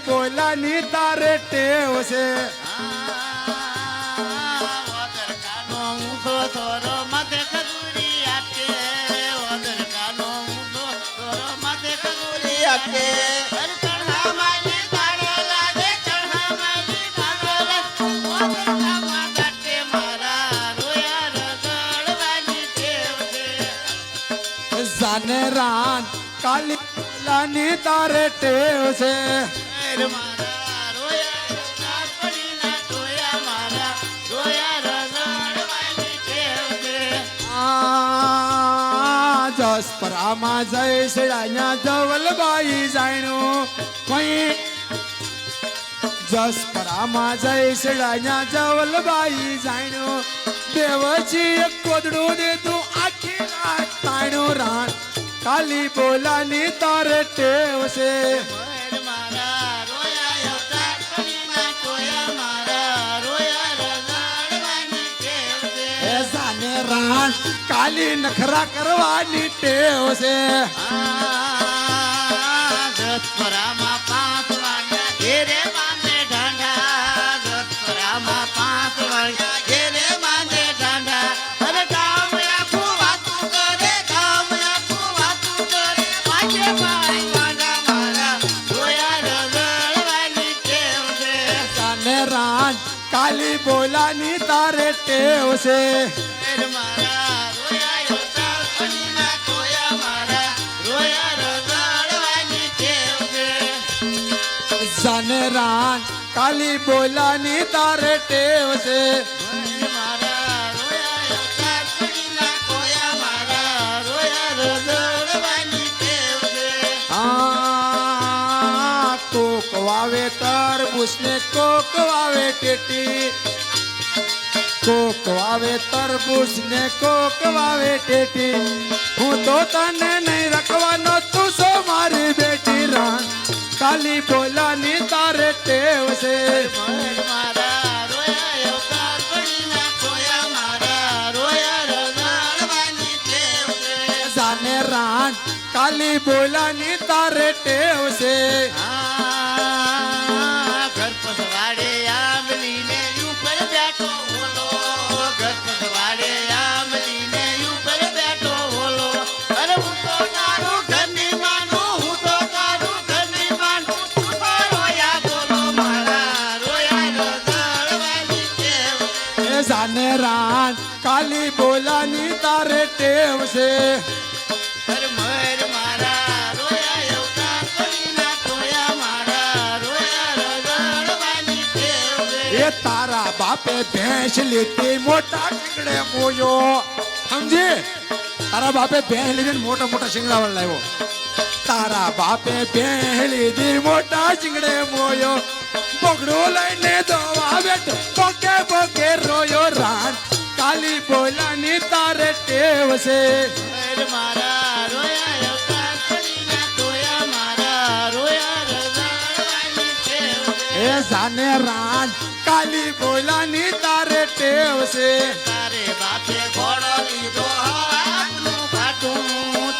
કાલી બોલાની તારે ટેવ છે. જાને રાન કાલી બોલાની તારે ટેવ છે. અરે મારા રોયા રગડવાના ટોયા મારા રોયા રગડવાની ટેવ છે આ જસપરામાં જય શિડાયા જવલબાઈ જાણ્યું કોઈ જસપરામાં જય શિડાયા જવલબાઈ જાણ્યું દેવજી એક કોદડું દે તું આખી રાત તાણ્યું રાણ કાલી બોલાની તારે ટેવ રાણ કાલી નખરા કરવાની ટેવ છે દસપરામાં પાંચ વાગ્યા ઘેરે બાંધે ઢાંઢા. દસપરામાં પાંચ વાગ્યા ઘેરે બાંધે ઢાંઢા. અરે ગામ આખું વાતું કાલી બોલાની તારે ટેવ છે જાને રાણ કાલી બોલાની તારે ટેવ છે. વાવે તરબૂસ ને કોક વાવે ટેટી. કોક વાવે તરબૂચ ને કોક વાવે ટેટી. હું તો તને નહીં રખવાનો, તું સો મારી બેટી રાણ કાલી બોલાની તારે ટેવ છે આ ઘર પસવાડે આંબલીને ઉપર બેઠો ઓલો ઘર પસવાડે આંબલીને ઉપર બેઠો ઓલો અરે હું તો તારું ઘરની માનું હું તો તારું ઘરની માનું તું તો રોયા બોલો. મારા રોયા રગડવાની ટેવ. એ જાને રાણ કાલી બોલાની તારે ટેવ છે. બાપે ભેંસ લીધી મોટા શિંગડે મોયો. સમજી? તારા બાપે ભેંસ લીધી મોટા મોટા શિંગડા વાળ લાવ્યો. તારા બાપે ભેંસ લીધી મોટા શિંગડે મોયો. બગડો લઈને દવા બેઠો પોકે પોકે રોયો રાન. કાલી બોલાની તારે ટેવ છે. મારા રોયા. એ જાને રાણ કાલી બોલાની તારે ટેવ છે તારે બાપે ઘોડો લીધો હવાનું પાટું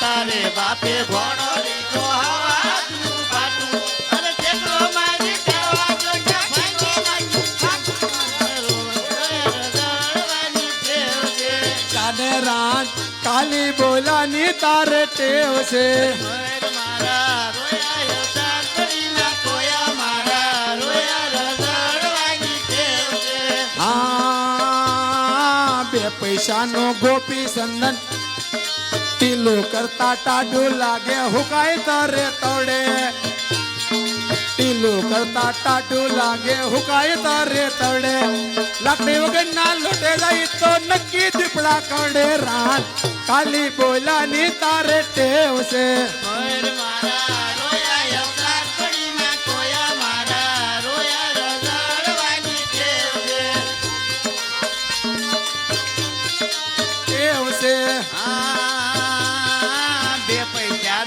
તારે બાપે ઘોડો લીધો હવાનું પાટું અરે કેટલો મારી કહેવા જો ક્યાં ભાંગી નાખ્યું પાટું. રોયા રગડવાની ટેવ છે. જાને રાણ કાલી બોલાની તારે ટેવ છે પૈસાનો ગોપી સંદન ટીલો કરતા ટાઢું લાગે હુકાય તારે તોડે. ટીલો કરતા ટાઢું લાગે હુકાય તારે તોડે. લાકડી વગર ના લોટે જાય તો નક્કી દીપડા કડે રાન. કાલી બોલાની તારે ટેવ છે. મર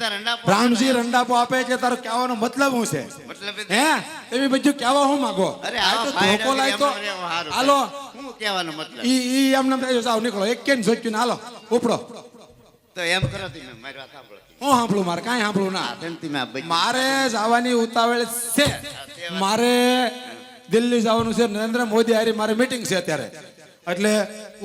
તાર અંડા પોસ રામજી રંડાપો આપે છે તારો કહેવાનો મતલબ શું છે? હે? તમે બધું કહેવા હું માંગો? અરે આ તો ધોકો લાય તો. એમ રહેવું હારું. હાલો. શું કહેવાનો મતલબ? ઈ ઈ એમ નામ થાય જાવ નીકળો. એક કેન જોચ્યું હાલો. ઉપડો. તો એમ કરો તમે મારી વાત સાંભળો. હું સાંભળું મારે? કાંઈ સાંભળું ના. મારે જવાની ઉતાવળ છે. મારે દિલ્હી જવાનું છે. નરેન્દ્ર મોદી હારી મારે મીટિંગ છે અત્યારે. એટલે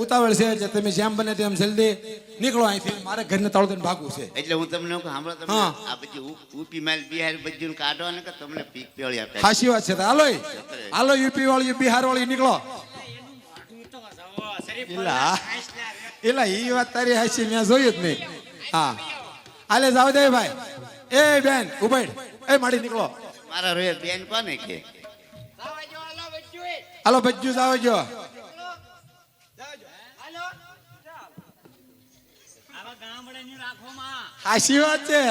ઉતાવળ છે જે તમે જેમ બને તેમ જલ્દી નીકળો અહીંથી. મારે ઘરને તાળું દઈને ભાગવું છે. એટલે હું તમને કહું, સાંભળો તમે આ બધી ઉપી માલ બિહાર બધું કાઢો ને કે તમને પીક પેળી આપે. ખાસી વાત છે તો હાલો હાલો યુપી વાળી બિહાર વાળી નીકળો. એલા. એલા ઈ વાત તારી હાસી મેં જોયું જ નહીં. હા. હાલે જાવ દે ભાઈ. એ બેન ઉભેડ. એ માડી નીકળો. મારા રોયે બેન કોને કે? હાલો બજ્જુ જાવ જો આવા ગામડેની રાખોમાં વાત છે.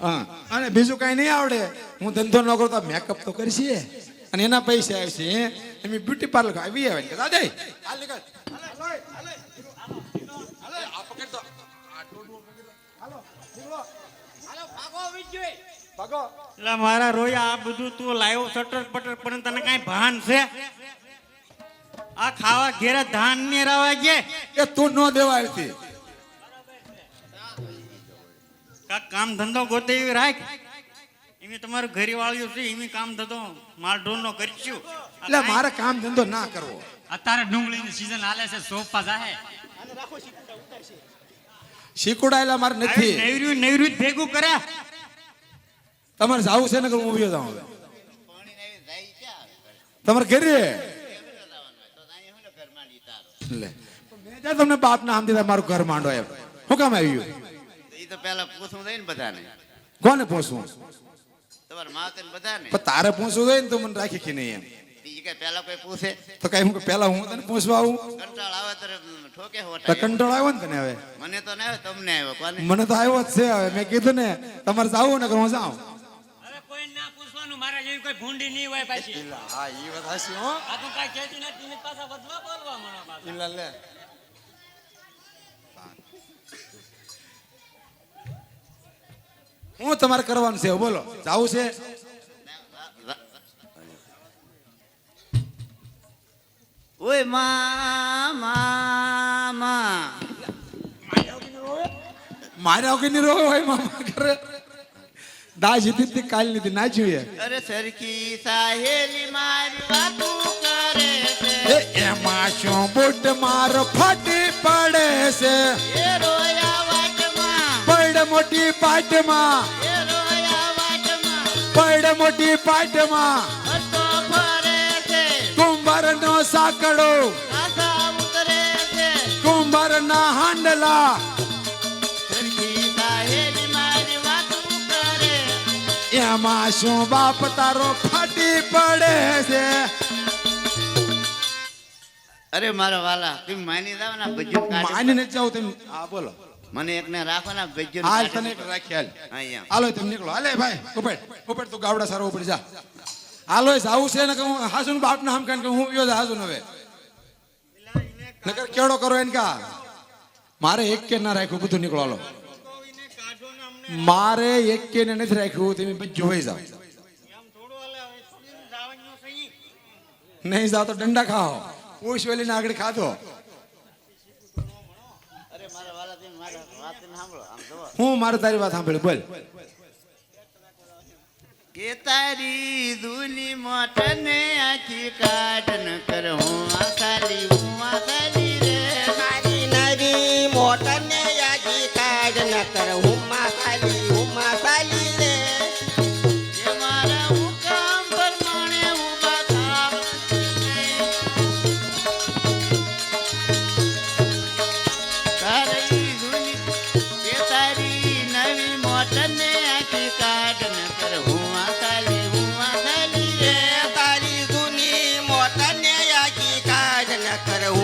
હા અને બીજું કઈ નહીં આવડે. હું ધંધો ન કરું તો મેકઅપ તો કરશે અને એના પૈસા આવશે એમ બ્યુટી પાર્લર આવી આવે કે દાદા એટલે મારા રોયા આ બધું તું લાવ્યો સટર પટર પણ તને કાંઈ ભાન છે? આ ખાવા ઘેરા ધાન ને રાવા ગયા? એ તું ન દેવા આવતી કાંઈક કામ ધંધો ગોતે એવી રાખ. એમ તમારું ઘરી વાળ્યું છે એમ કામ ધંધો માલ ઢોર નો કરીશું એટલે મારે કામ ધંધો ના કરવો. અત્યારે ડુંગળીની સીઝન હાલે છે સોપા જાહે. શીખુડાયેલા મારે નથી. નૈર્યું નૈર્યું જ ભેગું કરે તમારે જાવું છે ને કે હું જાઉં હવે? તમારે ઘરે. લે મેં તમને બાપ ના આમ દીધા મારું ઘર માંડો એમ. હું કામ આવ્યું? તો પેલા પૂછવું જોઈએ ને બધાને? કોને પૂછવું? તમારા માવતર ને બધાને? પણ તારે પૂછવું હોય ને તો મને રાખી કે નહીં એમ? કે પહેલા કોઈ પૂછે? તો કઈ હું પેલા હું તને પૂછવા આવું? કંટાળ આવે ઠોકે. આવ્યો ને તને હવે? મને તો ના આવ્યો તમને આવ્યો કોને? મને તો આવ્યો જ છે હવે. મેં કીધું ને તમારે જાવું ને હું જાઉં. હવે કોઈ ના પૂછવાનું મારા જેવી કોઈ ભૂંડી નહીં હોય પાછી. હા એ વાત હાસી હો. આ તું કાંઈ કહેતી નથી પાછા વધવા બોલવા મળો પાછા. લે. હું તમારે કરવાનું છે? બોલો. જવું છે? ઓય મામા મા મા. મારે વગરની રોવે હોય મામા કરે દાજ હતી કાલ નથી ના જોઈએ. અરે સરખી સાહેલી મારી વાતું કરે છે. એમાં શું બુટ મારો ફાટી પડે છે? એ રોયા પડ મોટી પાટમાં. પડ મોટી પાટમાં. કુંભાર નો સાકડો કુંભાર ના હાંડલા. એમાં શું બાપ તારો ફાટી પડે છે? અરે મારા વાલા તમે માની જાવ ને માની ને જાવ તમે હા બોલો. મને એકને રાખો ને ભજન હાલ તને એક રાખી હાલ. અહીંયા હાલો તમે નીકળો. હાલે ભાઈ ઉપેડ ઉપેડ તું ગાવડા સારો ઉપડી જા. હાલો આવું છે ને કે હું હાસુ બાપ ના હમ કે હું પીયો હાસુ હવે. નકર કેડો કરો એને કા. મારે એક કે ના રાખ્યું બધું નીકળો હાલો. મારે એક કે ને નથી રાખ્યું તમે જોઈ જાવ નહીં જાવ તો દંડા ખાઓ. પૂછ વેલી ના આગળ ખાધો અરે મારા વાલા તમે મારા વાતને સાંભળો આમ જુઓ હું મારે તારી વાત સાંભળી બોલ. કે તારી દુની મોટને આખી કાટન કર હું આ ખાલી હું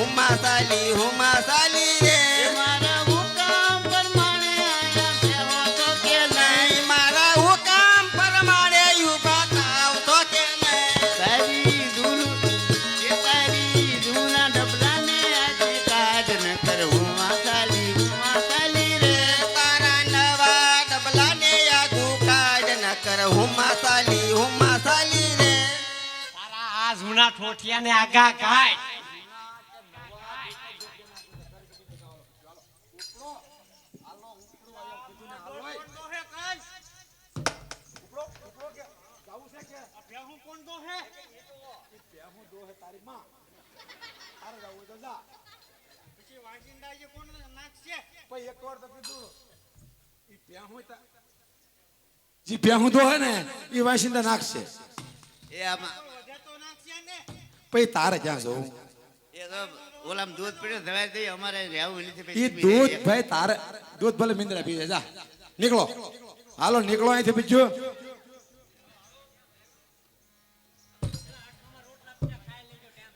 હુમા સાલી રે. મારા હુકામ મારા હુકામ પ્રમાણે યુવા તાવ કે નહીં. તારી ધૂલ કે તારી ધૂના ડબલાને સાલી હુમા સાલી રે. તારા નવા ડબલાને આગુ કાજ ન હુમા સાલી હુમા સાલી રે. તારા આ જૂના ઠોઠિયાને આગા કાય કાય તારે જવું તો હે ને એ વાસિંદા નાખશે એ આમાં પછી તારે ક્યાં જવું? એ તો ઓલામાં દૂધ પીડ્યું ધરાઈ દઈ અમારે રહેવું નથી એ પછી દૂધ ભાઈ તારે દૂધ ભલે મિંદરા પીવે જા. નીકળો. હાલો નીકળો અહીંથી બીજું.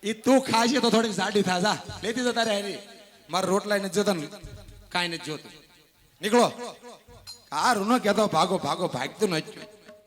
ઈ તું ખાશે તો થોડીક સાડી થા લેતી જતા રે હારી મારા રોટલા નથી જોતા ને, કાંઈ નથી જોતું. નીકળો. કારું ન કહેતો, ભાગો ભાગો, ભાગતું નથી.